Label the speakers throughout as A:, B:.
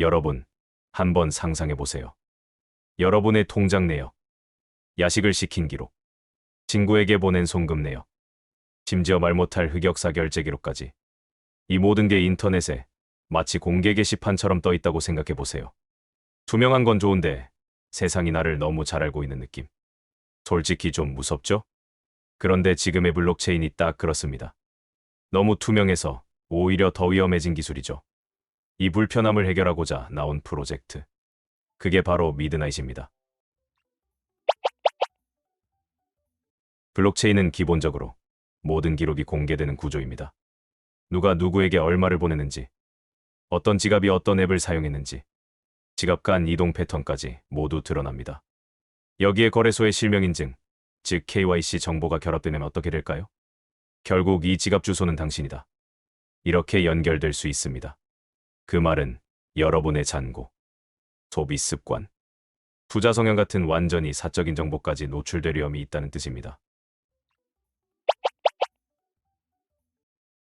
A: 여러분, 한번 상상해 보세요. 여러분의 통장 내역, 야식을 시킨 기록, 친구에게 보낸 송금 내역, 심지어 말 못할 흑역사 결제 기록까지. 이 모든 게 인터넷에 마치 공개 게시판처럼 떠 있다고 생각해 보세요. 투명한 건 좋은데 세상이 나를 너무 잘 알고 있는 느낌. 솔직히 좀 무섭죠? 그런데 지금의 블록체인이 딱 그렇습니다. 너무 투명해서 오히려 더 위험해진 기술이죠. 이 불편함을 해결하고자 나온 프로젝트. 그게 바로 미드나잇입니다. 블록체인은 기본적으로 모든 기록이 공개되는 구조입니다. 누가 누구에게 얼마를 보내는지, 어떤 지갑이 어떤 앱을 사용했는지, 지갑 간 이동 패턴까지 모두 드러납니다. 여기에 거래소의 실명 인증, 즉 KYC 정보가 결합되면 어떻게 될까요? 결국 이 지갑 주소는 당신이다. 이렇게 연결될 수 있습니다. 그 말은 여러분의 잔고, 소비 습관, 투자 성향 같은 완전히 사적인 정보까지 노출될 위험이 있다는 뜻입니다.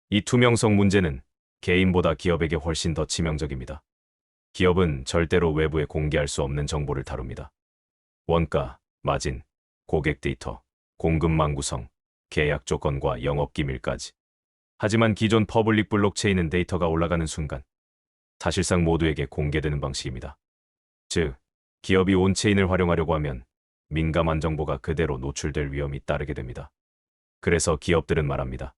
A: 이 투명성 문제는 개인보다 기업에게 훨씬 더 치명적입니다. 기업은 절대로 외부에 공개할 수 없는 정보를 다룹니다. 원가, 마진, 고객 데이터, 공급망 구성, 계약 조건과 영업 기밀까지. 하지만 기존 퍼블릭 블록체인은 데이터가 올라가는 순간 사실상 모두에게 공개되는 방식입니다. 즉, 기업이 온체인을 활용하려고 하면 민감한 정보가 그대로 노출될 위험이 따르게 됩니다. 그래서 기업들은 말합니다.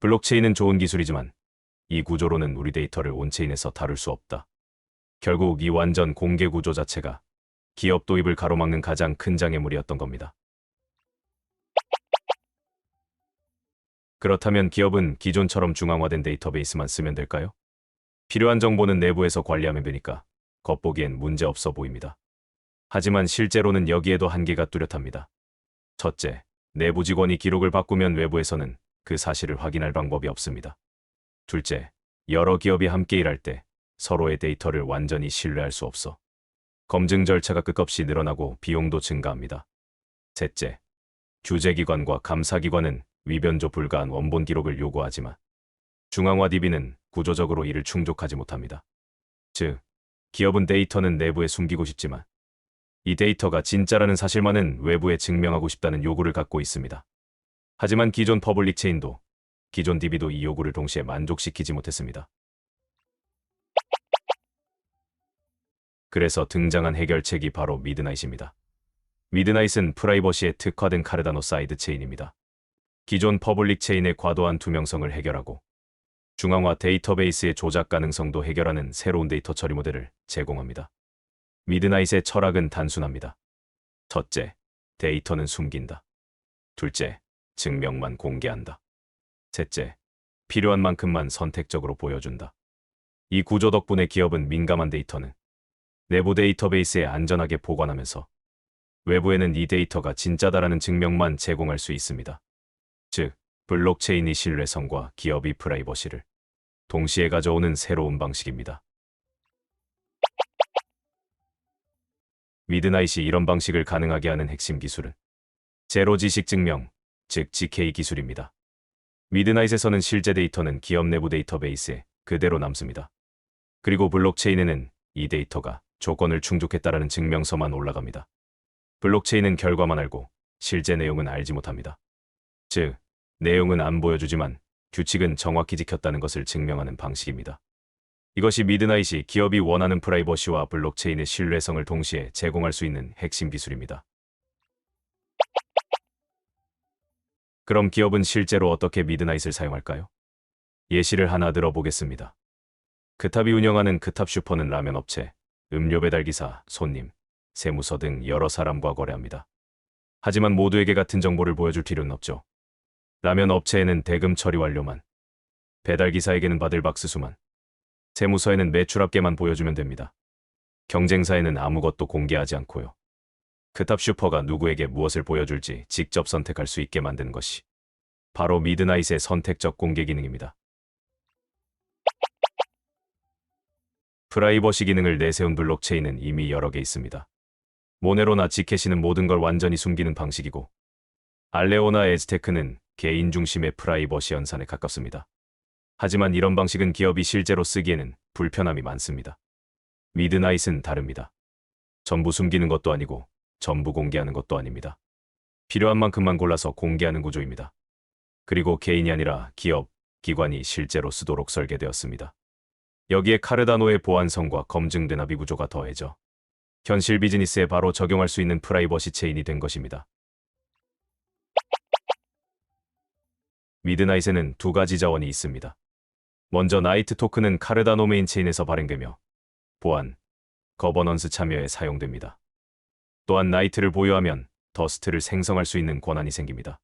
A: 블록체인은 좋은 기술이지만 이 구조로는 우리 데이터를 온체인에서 다룰 수 없다. 결국 이 완전 공개 구조 자체가 기업 도입을 가로막는 가장 큰 장애물이었던 겁니다. 그렇다면 기업은 기존처럼 중앙화된 데이터베이스만 쓰면 될까요? 필요한 정보는 내부에서 관리하면 되니까 겉보기엔 문제 없어 보입니다. 하지만 실제로는 여기에도 한계가 뚜렷합니다. 첫째, 내부 직원이 기록을 바꾸면 외부에서는 그 사실을 확인할 방법이 없습니다. 둘째, 여러 기업이 함께 일할 때 서로의 데이터를 완전히 신뢰할 수 없어 검증 절차가 끝없이 늘어나고 비용도 증가합니다. 셋째, 규제기관과 감사기관은 위변조 불가한 원본 기록을 요구하지만 중앙화 DB는 구조적으로 이를 충족하지 못합니다. 즉, 기업은 데이터는 내부에 숨기고 싶지만 이 데이터가 진짜라는 사실만은 외부에 증명하고 싶다는 요구를 갖고 있습니다. 하지만 기존 퍼블릭 체인도 기존 DB도 이 요구를 동시에 만족시키지 못했습니다. 그래서 등장한 해결책이 바로 미드나잇입니다. 미드나잇은 프라이버시에 특화된 카르다노 사이드 체인입니다. 기존 퍼블릭 체인의 과도한 투명성을 해결하고 중앙화 데이터베이스의 조작 가능성도 해결하는 새로운 데이터 처리 모델을 제공합니다. 미드나잇의 철학은 단순합니다. 첫째, 데이터는 숨긴다. 둘째, 증명만 공개한다. 셋째, 필요한 만큼만 선택적으로 보여준다. 이 구조 덕분에 기업은 민감한 데이터는 내부 데이터베이스에 안전하게 보관하면서 외부에는 이 데이터가 진짜다라는 증명만 제공할 수 있습니다. 즉, 블록체인이 신뢰성과 기업이 프라이버시를 동시에 가져오는 새로운 방식입니다. 미드나잇이 이런 방식을 가능하게 하는 핵심 기술은 제로 지식 증명, 즉 GK 기술입니다. 미드나잇에서는 실제 데이터는 기업 내부 데이터베이스에 그대로 남습니다. 그리고 블록체인에는 이 데이터가 조건을 충족했다라는 증명서만 올라갑니다. 블록체인은 결과만 알고 실제 내용은 알지 못합니다. 즉, 내용은 안 보여주지만 규칙은 정확히 지켰다는 것을 증명하는 방식입니다. 이것이 미드나잇이 기업이 원하는 프라이버시와 블록체인의 신뢰성을 동시에 제공할 수 있는 핵심 기술입니다. 그럼 기업은 실제로 어떻게 미드나잇을 사용할까요? 예시를 하나 들어보겠습니다. 그탑이 운영하는 그탑 슈퍼는 라면 업체, 음료 배달 기사, 손님, 세무서 등 여러 사람과 거래합니다. 하지만 모두에게 같은 정보를 보여줄 필요는 없죠. 라면 업체에는 대금 처리 완료만, 배달 기사에게는 받을 박스 수만, 세무서에는 매출 합계만 보여주면 됩니다. 경쟁사에는 아무것도 공개하지 않고요. 그탑 슈퍼가 누구에게 무엇을 보여줄지 직접 선택할 수 있게 만든 것이 바로 미드나잇의 선택적 공개 기능입니다. 프라이버시 기능을 내세운 블록체인은 이미 여러 개 있습니다. 모네로나 지켓이는 모든 걸 완전히 숨기는 방식이고 알레오나 에즈테크는 개인 중심의 프라이버시 연산에 가깝습니다. 하지만 이런 방식은 기업이 실제로 쓰기에는 불편함이 많습니다. 미드나잇은 다릅니다. 전부 숨기는 것도 아니고 전부 공개하는 것도 아닙니다. 필요한 만큼만 골라서 공개하는 구조입니다. 그리고 개인이 아니라 기업, 기관이 실제로 쓰도록 설계되었습니다. 여기에 카르다노의 보안성과 검증된 합의 구조가 더해져 현실 비즈니스에 바로 적용할 수 있는 프라이버시 체인이 된 것입니다. 미드나잇에는 두 가지 자원이 있습니다. 먼저 나이트 토큰은 카르다 노 메인 체인에서 발행되며 보안, 거버넌스 참여에 사용됩니다. 또한 나이트를 보유하면 더스트를 생성할 수 있는 권한이 생깁니다.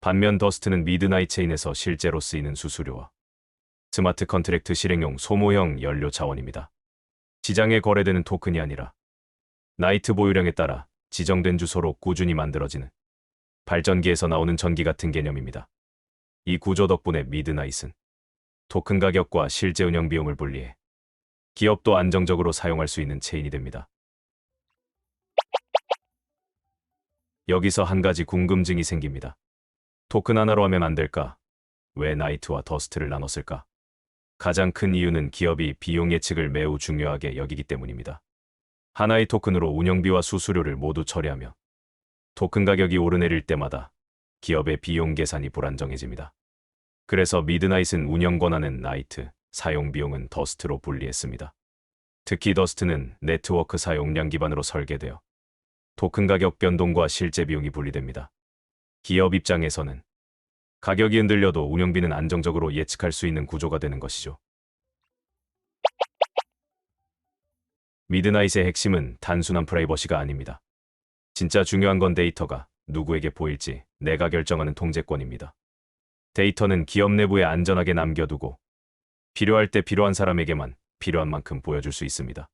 A: 반면 더스트는 미드나잇 체인에서 실제로 쓰이는 수수료와 스마트 컨트랙트 실행용 소모형 연료 자원입니다. 시장에 거래되는 토큰이 아니라 나이트 보유량에 따라 지정된 주소로 꾸준히 만들어지는 발전기에서 나오는 전기 같은 개념입니다. 이 구조 덕분에 미드나잇은 토큰 가격과 실제 운영 비용을 분리해 기업도 안정적으로 사용할 수 있는 체인이 됩니다. 여기서 한 가지 궁금증이 생깁니다. 토큰 하나로 하면 안 될까? 왜 나이트와 더스트를 나눴을까? 가장 큰 이유는 기업이 비용 예측을 매우 중요하게 여기기 때문입니다. 하나의 토큰으로 운영비와 수수료를 모두 처리하며 토큰 가격이 오르내릴 때마다 기업의 비용 계산이 불안정해집니다. 그래서 미드나잇은 운영 권한은 나이트, 사용 비용은 더스트로 분리했습니다. 특히 더스트는 네트워크 사용량 기반으로 설계되어 토큰 가격 변동과 실제 비용이 분리됩니다. 기업 입장에서는 가격이 흔들려도 운영비는 안정적으로 예측할 수 있는 구조가 되는 것이죠. 미드나잇의 핵심은 단순한 프라이버시가 아닙니다. 진짜 중요한 건 데이터가 누구에게 보일지 내가 결정하는 통제권입니다. 데이터는 기업 내부에 안전하게 남겨두고 필요할 때 필요한 사람에게만 필요한 만큼 보여줄 수 있습니다.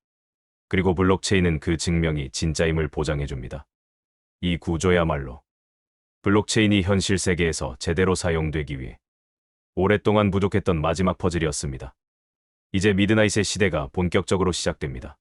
A: 그리고 블록체인은 그 증명이 진짜임을 보장해줍니다. 이 구조야말로 블록체인이 현실 세계에서 제대로 사용되기 위해 오랫동안 부족했던 마지막 퍼즐이었습니다. 이제 미드나잇의 시대가 본격적으로 시작됩니다.